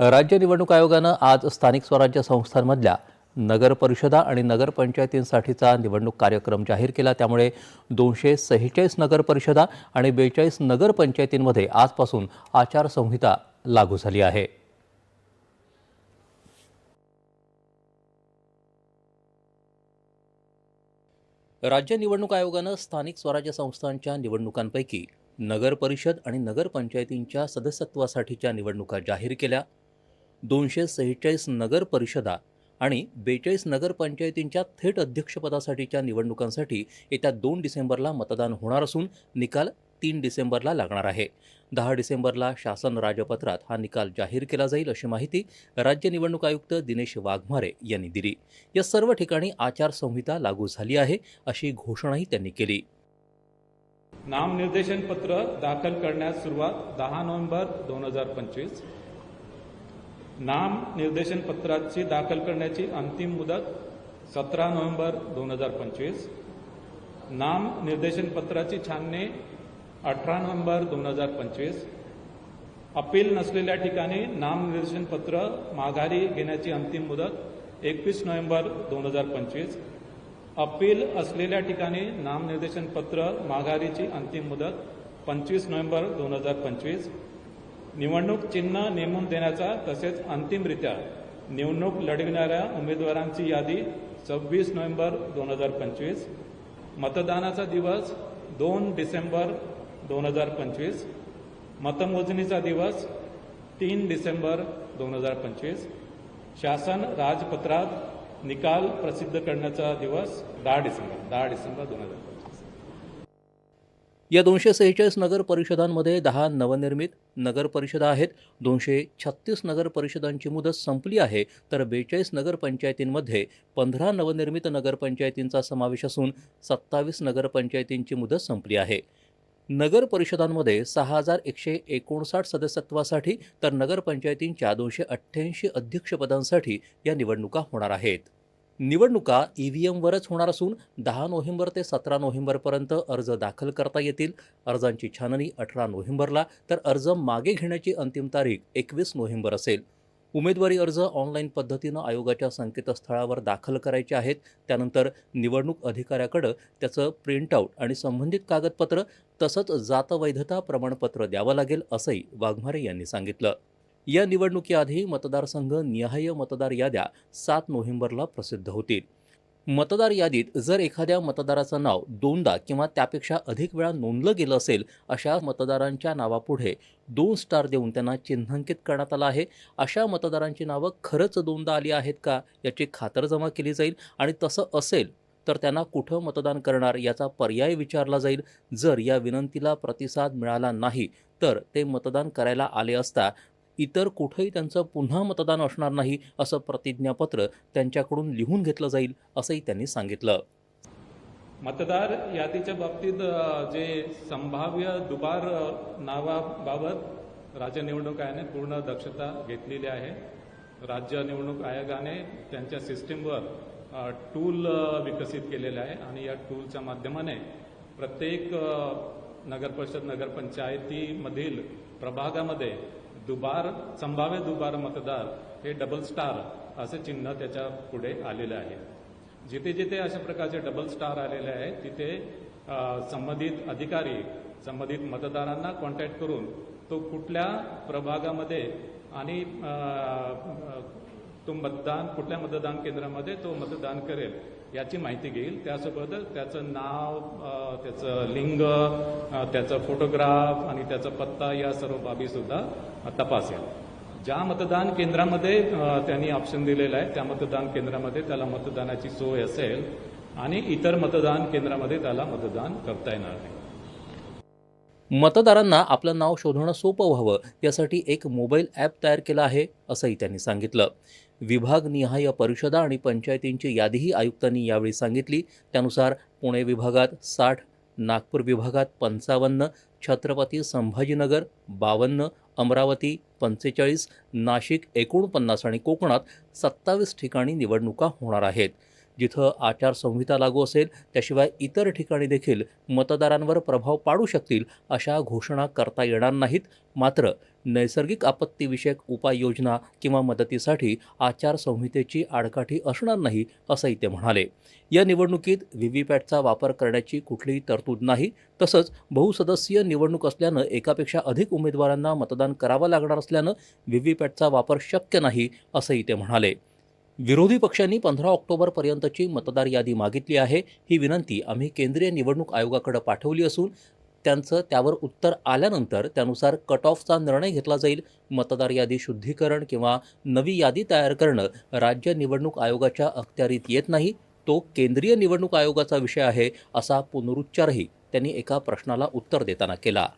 राज्य निवडणूक आयोगानं आज स्थानिक स्वराज्य संस्थांमधल्या नगर परिषदा आणि नगरपंचायतींसाठीचा निवडणूक कार्यक्रम जाहीर केला. त्यामुळे दोनशे सेहेचाळीस नगरपरिषदा आणि बेचाळीस नगरपंचायतींमध्ये आजपासून आचारसंहिता लागू झाली आहे. राज्य निवडणूक आयोगानं स्थानिक स्वराज्य संस्थांच्या निवडणुकांपैकी नगरपरिषद आणि नगरपंचायतींच्या सदस्यत्वासाठीच्या निवडणुका जाहीर केल्या. दोनशे सेहेचाळीस नगर परिषदा आणि बेचाळीस नगरपंचायतींच्या थेट अध्यक्षपदासाठीच्या निवडणुकांसाठी येत्या दोन डिसेंबरला मतदान होणार असून निकाल तीन डिसेंबरला लागणार आहे. दहा डिसेंबरला शासन राजपत्रात हा निकाल जाहीर केला जाईल अशी माहिती राज्य निवडणूक आयुक्त दिनेश वाघमारे यांनी दिली. या सर्व ठिकाणी आचारसंहिता लागू झाली आहे अशी घोषणाही त्यांनी केली. नामनिर्देशन पत्र दाखल करण्यास सुरुवात दहा नोव्हेंबर दोन हजार पंचवीस. नाम निर्देशन पत्राची दाखल करण्याची अंतिम मुदत सतरा नोव्हेंबर दोन हजार पंचवीस. नाम निर्देशन पत्राची छाननी अठरा नोव्हेंबर दोन हजार पंचवीस. अपील नसलेल्या ठिकाणी नामनिर्देशन पत्र माघारी घेण्याची अंतिम मुदत एकवीस नोव्हेंबर दोन हजार पंचवीस. अपील असलेल्या ठिकाणी नामनिर्देशन पत्र माघारीची अंतिम मुदत पंचवीस नोव्हेंबर दोन हजार पंचवीस. निवडणूक चिन्ह नेमून देण्याचा तसेच अंतिमरित्या निवडणूक लढविणाऱ्या उमेदवारांची यादी सव्वीस नोव्हेंबर दोन हजार पंचवीस मतदानाचा दिवस दोन डिसेंबर दोन हजार पंचवीस मतमोजणीचा दिवस तीन डिसेंबर दोन हजार पंचवीस शासन राजपत्रात निकाल प्रसिद्ध करण्याचा दिवस दहा डिसेंबर दहा डिसेंबर दोन हजार पंचवीस. या दोनशे सेहेचाळीस नगर परिषदांमध्ये दहा नवनिर्मित नगर परिषदा आहेत. दोनशे छत्तीस नगर परिषदांची मुदत संपली आहे. तर बेचाळीस नगरपंचायतींमध्ये पंधरा नवनिर्मित नगरपंचायतींचा समावेश असून सत्तावीस नगरपंचायतींची मुदत संपली आहे. नगर परिषदांमध्ये सहा हजार एकशे एकोणसाठ सदस्यत्वासाठी तर नगरपंचायतींच्या दोनशे अठ्ठ्याऐंशी अध्यक्षपदांसाठी या निवडणुका होणार आहेत. निवडणुका ई व्ही एमवरच होणार असून दहा नोव्हेंबर ते सतरा नोव्हेंबरपर्यंत अर्ज दाखल करता येतील. अर्जांची छाननी अठरा नोव्हेंबरला तर अर्ज मागे घेण्याची अंतिम तारीख एकवीस नोव्हेंबर असेल. उमेदवारी अर्ज ऑनलाईन पद्धतीनं आयोगाच्या संकेतस्थळावर दाखल करायचे आहेत. त्यानंतर निवडणूक अधिकाऱ्याकडं त्याचं प्रिंटआउट आणि संबंधित कागदपत्र तसंच जातवैधता प्रमाणपत्र द्यावं लागेल असंही वाघमारे यांनी सांगितलं. या निवडणुकीआधी मतदारसंघ निहाय मतदार याद्या सात नोव्हेंबरला प्रसिद्ध होतील. मतदार यादीत जर एखाद्या मतदाराचं नाव दोनदा किंवा त्यापेक्षा अधिक वेळा नोंदलं गेलं असेल अशा मतदारांच्या नावापुढे दोन स्टार देऊन त्यांना चिन्हांकित करण्यात आलं आहे. अशा मतदारांची नावं खरंच दोनदा आली आहेत का याची खातरजमा केली जाईल आणि तसं असेल तर त्यांना कुठं मतदान करणार याचा पर्याय विचारला जाईल. जर या विनंतीला प्रतिसाद मिळाला नाही तर ते मतदान करायला आले असता इतर कुठंही त्यांचं पुन्हा मतदान असणार नाही असं प्रतिज्ञापत्र त्यांच्याकडून लिहून घेतलं जाईल असंही त्यांनी सांगितलं. मतदार यादीच्या बाबतीत जे संभाव्य दुबार नावाबाबत राज्य निवडणूक आयोगाने पूर्ण दक्षता घेतलेली आहे. राज्य निवडणूक आयोगाने त्यांच्या सिस्टीमवर टूल विकसित केलेले आहे आणि या टूलच्या माध्यमाने प्रत्येक नगरपरिषद नगरपंचायतीमधील प्रभागामध्ये दुबार संभाव्य दुबार मतदार हे डबल स्टार असे चिन्ह त्याच्या पुढे आलेले आहे. जिथे जिथे अशा प्रकारचे डबल स्टार आलेले आहे तिथे संबंधित अधिकारी संबंधित मतदारांना कॉन्टॅक्ट करून तो कुठल्या प्रभागामध्ये आणि तो मतदान कुठल्या मतदान केंद्रामध्ये तो मतदान करेल याची माहिती घेईल. त्यासोबतच त्याचं नाव त्याचं लिंग त्याचं त्याचा फोटोग्राफ आणि त्याचा पत्ता या सर्व बाबी सुद्धा तपासेल. ज्या मतदान केंद्रामध्ये त्यांनी ऑप्शन दिलेला आहे त्या मतदान केंद्रामध्ये त्याला मतदानाची सोय असेल आणि इतर मतदान केंद्रामध्ये त्याला मतदान करता येणार नाही. मतदारांना आपलं नाव शोधणं सोपं व्हावं यासाठी एक मोबाईल ॲप तयार केलं आहे असंही त्यांनी सांगितलं. विभागनिहाय परिषदा आणि पंचायतींची यादीही आयुक्तांनी यावेळी सांगितली. त्यानुसार पुणे विभागात साठ नागपूर विभागात पंचावन्न छत्रपती संभाजीनगर बावन्न अमरावती पंचेचाळीस नाशिक एकोणपन्नास आणि कोकणात सत्तावीस ठिकाणी निवडणुका होणार आहेत. जिथं आचारसंहिता लागू असेल त्याशिवाय इतर ठिकाणी देखील मतदारांवर प्रभाव पाडू शकतील अशा घोषणा करता येणार नाहीत. मात्र नैसर्गिक आपत्तीविषयक उपाययोजना किंवा मदतीसाठी आचारसंहितेची आडकाठी असणार नाही असंही ते म्हणाले. या निवडणुकीत व्हीव्हीपॅटचा वापर करण्याची कुठलीही तरतूद नाही. तसंच बहुसदस्यीय निवडणूक असल्यानं एकापेक्षा अधिक उमेदवारांना मतदान करावं लागणार असल्यानं व्हीव्हीपॅटचा वापर शक्य नाही असंही ते म्हणाले. विरोधी पक्षांनी पंधरा ऑक्टोबरपर्यंतची मतदार यादी मागितली आहे. ही विनंती आम्ही केंद्रीय निवडणूक आयोगाकडे पाठवली असून त्यांचं त्यावर उत्तर आल्यानंतर त्यानुसार कट ऑफचा निर्णय घेतला जाईल. मतदार यादी शुद्धीकरण किंवा नवी यादी तयार करणं राज्य निवडणूक आयोगाच्या अखत्यारीत येत नाही. तो केंद्रीय निवडणूक आयोगाचा विषय आहे असा पुनरुच्चारही त्यांनी एका प्रश्नाला उत्तर देताना केला.